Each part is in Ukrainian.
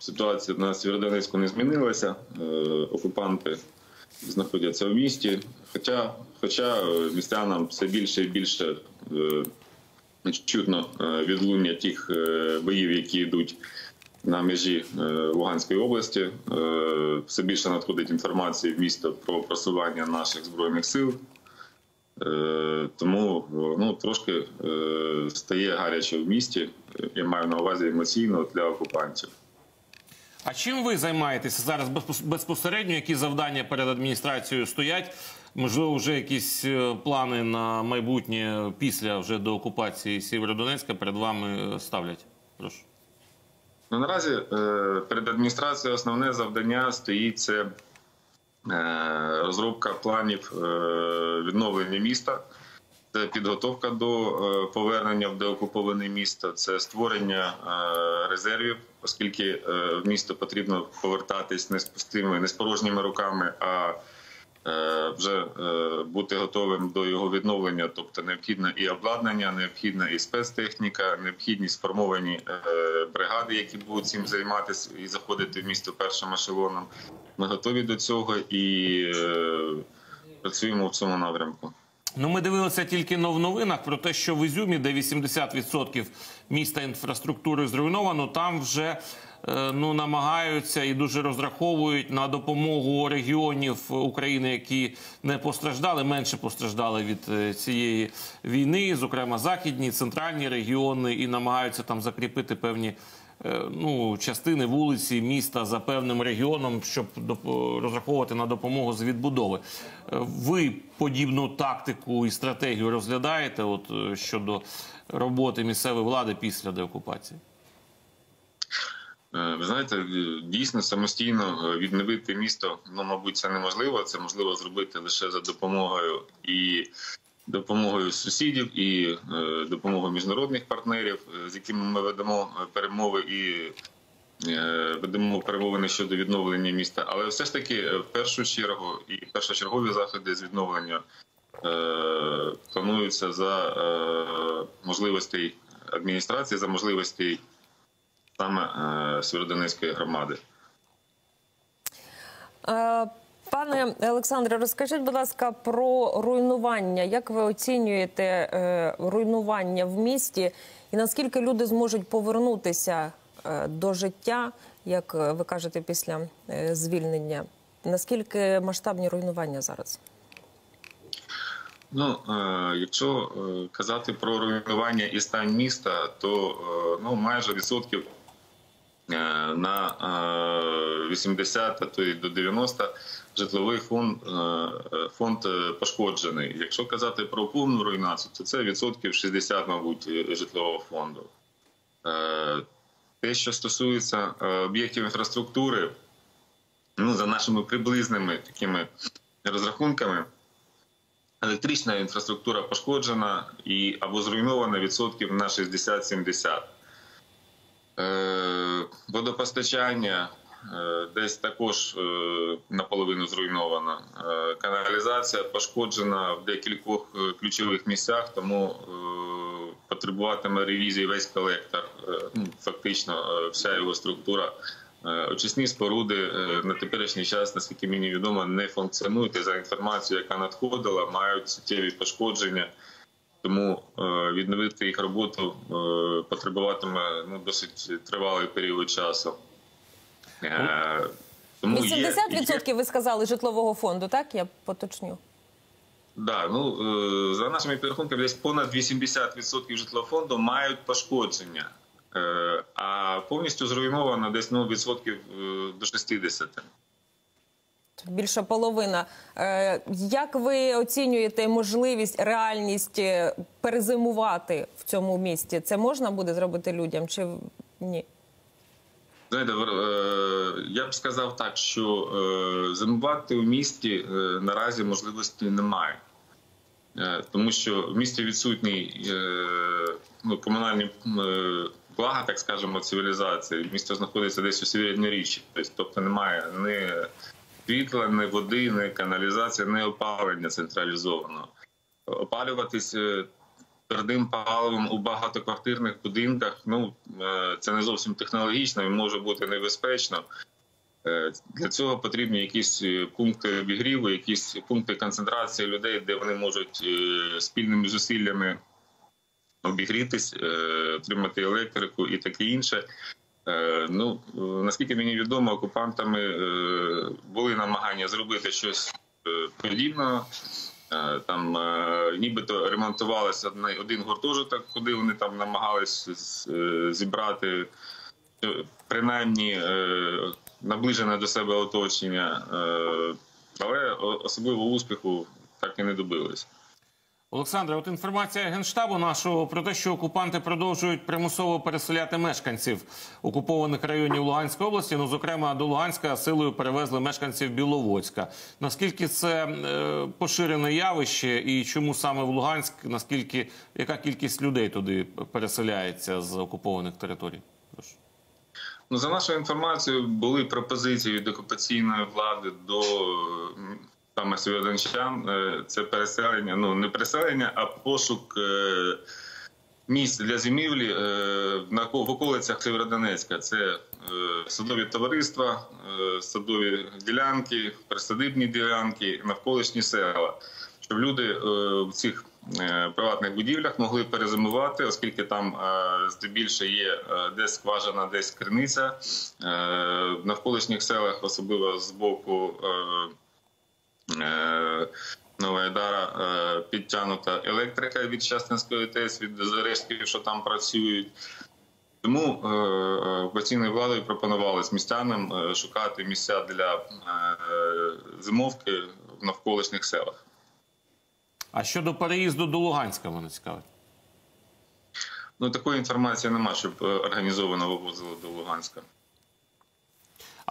ситуація на Сєвєродонецьку не змінилася. Е, Окупанти знаходяться в місті. Хоча, хоча е, містянам все більше і більше е, чутно відлуння тих боїв, які йдуть на межі Луганської області. Все більше надходить інформації в місто про просування наших збройних сил. Тому ну, трошки стає гаряче в місті. Я маю на увазі емоційно для окупантів. А чим ви займаєтеся зараз безпосередньо? Які завдання перед адміністрацією стоять? Можливо, вже якісь е, плани на майбутнє після вже до Сєвєродонецька перед вами е, ставлять? Прошу. Ну, наразі е, перед адміністрацією основне завдання стоїть це розробка планів відновлення міста. Це підготовка до е, повернення в деокуповане місто, це створення е, резервів, оскільки е, в місто потрібно повертатись не з пустими, не з порожніми руками, а вже бути готовим до його відновлення. Тобто необхідне і обладнання, необхідна і спецтехніка, необхідні сформовані бригади, які будуть цим займатися і заходити в місто першим ешелоном. Ми готові до цього і працюємо в цьому напрямку. Ну, ми дивилися тільки но в новинах про те, що в Ізюмі, де 80% міста інфраструктури зруйновано, там вже е, ну намагаються і дуже розраховують на допомогу регіонів України, які не постраждали, менше постраждали від е, цієї війни, зокрема західні, центральні регіони, і намагаються там закріпити певні. Е, Ну, частини вулиці міста за певним регіоном, щоб розраховувати на допомогу з відбудови. Е, Ви подібну тактику і стратегію розглядаєте от е, щодо роботи місцевої влади після деокупації? Ви знаєте, дійсно самостійно відновити місто, ну мабуть, це неможливо. Це можливо зробити лише за допомогою і допомогою сусідів, і е, допомогою міжнародних партнерів, е, з якими ми ведемо е, перемови і ведемо перемовини щодо відновлення міста. Але все ж таки, в першу чергу, і першочергові заходи з відновлення плануються за можливостей адміністрації, за можливостей саме Сєвєродонецької громади. Пане Олександре, розкажіть, будь ласка, про руйнування. Як ви оцінюєте е, руйнування в місті, і наскільки люди зможуть повернутися е, до життя, як е, ви кажете, після е, звільнення? Наскільки масштабні руйнування зараз? Ну, е, якщо е, казати про руйнування і стан міста, то ну, майже відсотків на е, 80, а то й до 90 житловий фонд, е, е, фонд е, пошкоджений. Якщо казати про повну руйнацію, то це відсотків 60, мабуть, е, житлового фонду. Е, Те, що стосується е, об'єктів інфраструктури, ну, за нашими приблизними такими розрахунками, електрична інфраструктура пошкоджена і або зруйнована відсотків на 60-70. Е, водопостачання е, десь також е, наполовину зруйновано. Е, каналізація пошкоджена в декількох ключових місцях, тому потребуватиме ревізії весь колектор, ну, фактично вся його структура. Очисні споруди на теперішній час, наскільки мені відомо, не функціонують за інформацією, яка надходила, мають суттєві пошкодження. Тому е, відновити їх роботу е, потребуватиме ну, досить тривалий період часу. Е, Тому є- є- 80% ви сказали житлового фонду, так? Я поточню. Да, ну за нашими підрахунками, десь понад 80% житлового фонду мають пошкодження, а повністю зруйновано десь ну, відсотків до 60. Більша половина. Е, Як ви оцінюєте можливість, реальність е, перезимувати в цьому місті? Це можна буде зробити людям чи ні? Знаєте, е, я б сказав так, що зимувати у місті наразі можливості немає. Тому що в місті відсутні е, ну, комунальні блага, так скажемо, цивілізації. Місто знаходиться десь у середньоріччі. Тобто немає ні світла, ні води, ні каналізації, ні опалення централізованого. Опалюватись е, твердим паливом у багатоквартирних будинках. Ну е, це не зовсім технологічно і може бути небезпечно. Е, Для цього потрібні якісь пункти обігріву, якісь пункти концентрації людей, де вони можуть спільними зусиллями обігрітись, отримати електрику і таке інше. Е, Ну наскільки мені відомо, окупантами е, були намагання зробити щось е, подібного. Е, Там нібито ремонтувалися один гуртожиток, куди вони там намагались зібрати принаймні наближене до себе оточення, але особливого успіху так і не добились. Олександре, от інформація генштабу нашого про те, що окупанти продовжують примусово переселяти мешканців окупованих районів Луганської області. Ну, зокрема, до Луганська силою перевезли мешканців Біловодська. Наскільки це е, поширене явище, і чому саме в Луганськ? Наскільки яка кількість людей туди переселяється з окупованих територій? Ну, за нашою інформацією, були пропозиції від окупаційної влади до саме свідончан. Е, Це переселення, ну не переселення, а пошук е, місць для зимівлі е, в околицях Северодонецька. Це садові товариства, садові ділянки, присадибні ділянки, навколишні села, щоб люди в цих приватних будівлях могли перезимувати, оскільки там здебільше є десь скважина, десь криниця. В навколишніх селах, особливо з боку Новоайдара, е, підтягнута електрика від Щастинської ТЕС, від рештків, що там працюють. Тому е, е, окупаційною владою пропонувалось містянам е, шукати місця для е, зимовки в навколишніх селах. А щодо переїзду до Луганська, мене цікавить. Ну такої інформації немає, щоб е, організовано вивозили до Луганська.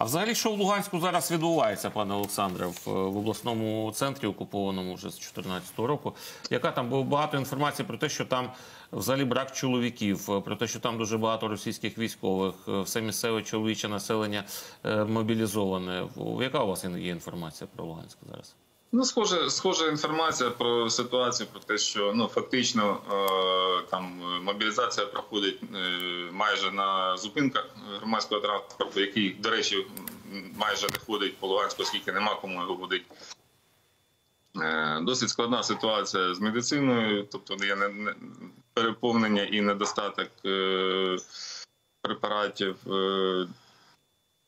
А взагалі, що в Луганську зараз відбувається, пане Олександре, в, в обласному центрі, окупованому вже з 2014 року? Яка там було багато інформації про те, що там взагалі брак чоловіків, е, про те, що там дуже багато російських військових, е, все місцеве чоловіче населення е, мобілізоване. Яка у вас є інформація про Луганськ зараз? Ну, схоже, схожа інформація про ситуацію, про те, що ну фактично е, там мобілізація проходить е, майже на зупинках громадського транспорту, який, до речі, майже не ходить по Луганську, оскільки нема кому його водити. Е, Досить складна ситуація з медициною, тобто є не- не- переповнення і недостаток препаратів.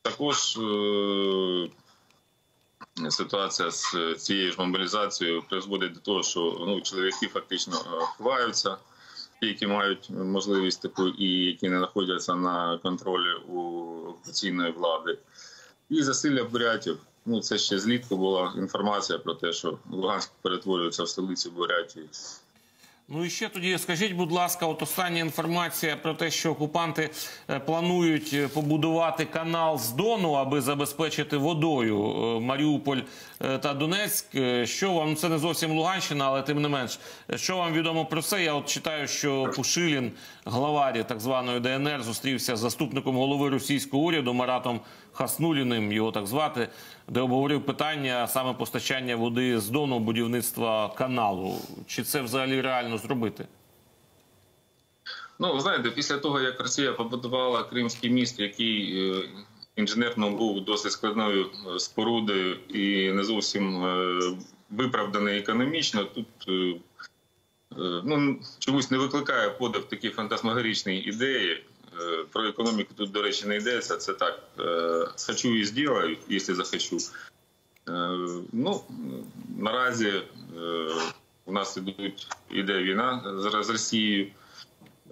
Також ситуація з цією ж мобілізацією призводить до того, що ну, чоловіки фактично е, ховаються, які мають можливість таку, і які не знаходяться на контролі у окупаційної влади. І засилля бурятів. Ну, це ще злітку була інформація про те, що Луганськ перетворюється в столицю Бурятії. Ну і ще тоді скажіть, будь ласка, от остання інформація про те, що окупанти е, планують е, побудувати канал з Дону, аби забезпечити водою е, Маріуполь та Донецьк. Що вам ну, це не зовсім Луганщина, але тим не менш, що вам відомо про це? Я от читаю, що Пушилін, главарі так званої ДНР, зустрівся з заступником голови російського уряду Маратом Хаснуліним, його так звати, де обговорив питання саме постачання води з Дону, будівництва каналу. Чи це взагалі реально зробити? Ну, знаєте, після того, як Росія побудувала Кримський міст, який е, інженерно був досить складною е, спорудою і не зовсім е, виправданий економічно, тут ну, чомусь не викликає подив такі фантасмагоричні ідеї. Про економіку тут, до речі, не йдеться. Це так. Хочу і зроблю, якщо захочу. Ну, наразі у нас ідуть, іде війна з з Росією.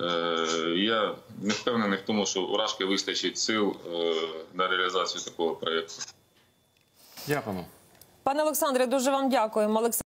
Е, Я не впевнений в тому, що у Рашки вистачить сил е, на реалізацію такого проєкту. Дякуємо. Пане Олександре, дуже вам дякуємо. Олександр